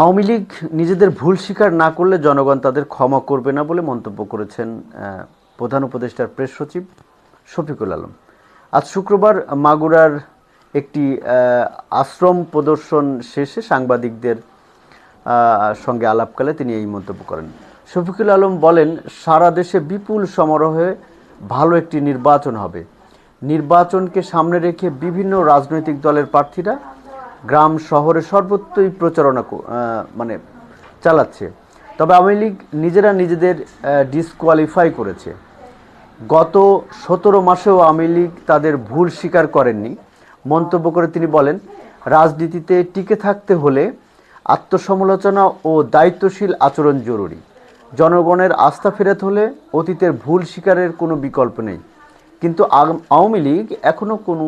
আওয়ামী লীগ নিজেদের ভুল স্বীকার না করলে জনগণ তাদের ক্ষমা করবে না বলে মন্তব্য করেছেন প্রধান উপদেষ্টার প্রেস সচিব শফিকুল আলম। আজ শুক্রবার মাগুরার একটি আশ্রম প্রদর্শন শেষে সাংবাদিকদের সঙ্গে আলাপকালে তিনি এই মন্তব্য করেন। শফিকুল আলম বলেন, সারা দেশে বিপুল সমারোহে ভালো একটি নির্বাচন হবে। নির্বাচনকে সামনে রেখে বিভিন্ন রাজনৈতিক দলের প্রার্থীরা গ্রাম শহরে সর্বত্রই প্রচারণা মানে চালাচ্ছে। তবে আওয়ামী লীগ নিজেরা নিজেদের ডিসকোয়ালিফাই করেছে। গত সতেরো মাসেও আওয়ামী লীগ তাদের ভুল স্বীকার করেননি। মন্তব্য করে তিনি বলেন, রাজনীতিতে টিকে থাকতে হলে আত্মসমালোচনা ও দায়িত্বশীল আচরণ জরুরি। জনগণের আস্থা ফেরাতে হলে অতীতের ভুল স্বীকারের কোনো বিকল্প নেই। কিন্তু আওয়ামী লীগ এখনও কোনো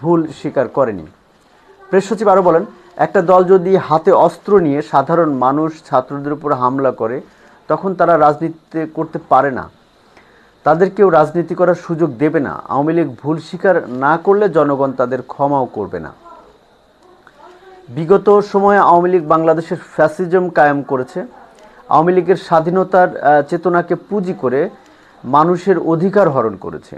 ভুল স্বীকার করেনি। প্রেস সচিব আরও বলেন, একটা দল যদি হাতে অস্ত্র নিয়ে সাধারণ মানুষ ছাত্রদের উপর হামলা করে, তখন তারা রাজনীতিতে করতে পারে না। তাদের কেউ রাজনীতি করার সুযোগ দেবে না। আওয়ামী লীগ ভুল স্বীকার না করলে জনগণ তাদের ক্ষমাও করবে না। বিগত সময়ে আওয়ামী লীগ বাংলাদেশের ফ্যাসিজম কায়েম করেছে। আওয়ামী লীগের স্বাধীনতার চেতনাকে পুঁজি করে মানুষের অধিকার হরণ করেছে।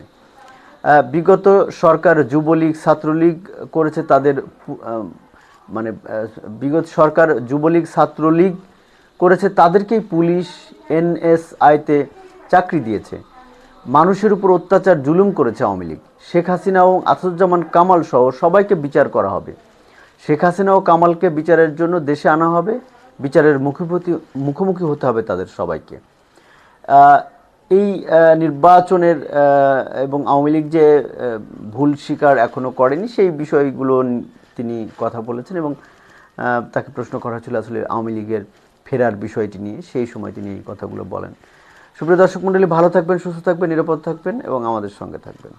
বিগত সরকার যুবলীগ, ছাত্রলীগ করেছে তাদের মানে বিগত সরকার যুবলীগ, ছাত্রলীগ করেছে তাদেরকেই পুলিশ এনএসআইতে চাকরি দিয়েছে। মানুষের উপর অত্যাচার জুলুম করেছে আওয়ামী লীগ। শেখ হাসিনা এবং আসাদুজ্জামান কামাল সহ সবাইকে বিচার করা হবে। শেখ হাসিনা ও কামালকে বিচারের জন্য দেশে আনা হবে। বিচারের মুখোমুখি মুখোমুখি হতে হবে তাদের সবাইকে। এই নির্বাচনের এবং আওয়ামী লীগ যে ভুল স্বীকার এখনও করেনি, সেই বিষয়গুলো তিনি কথা বলেছেন এবং তাকে প্রশ্ন করা হয়েছিল আসলে আওয়ামী লীগের ফেরার বিষয়টি নিয়ে। সেই সময় তিনি এই কথাগুলো বলেন। সুপ্রিয় দর্শক মণ্ডলী, ভালো থাকবেন, সুস্থ থাকবেন, নিরাপদ থাকবেন এবং আমাদের সঙ্গে থাকবেন।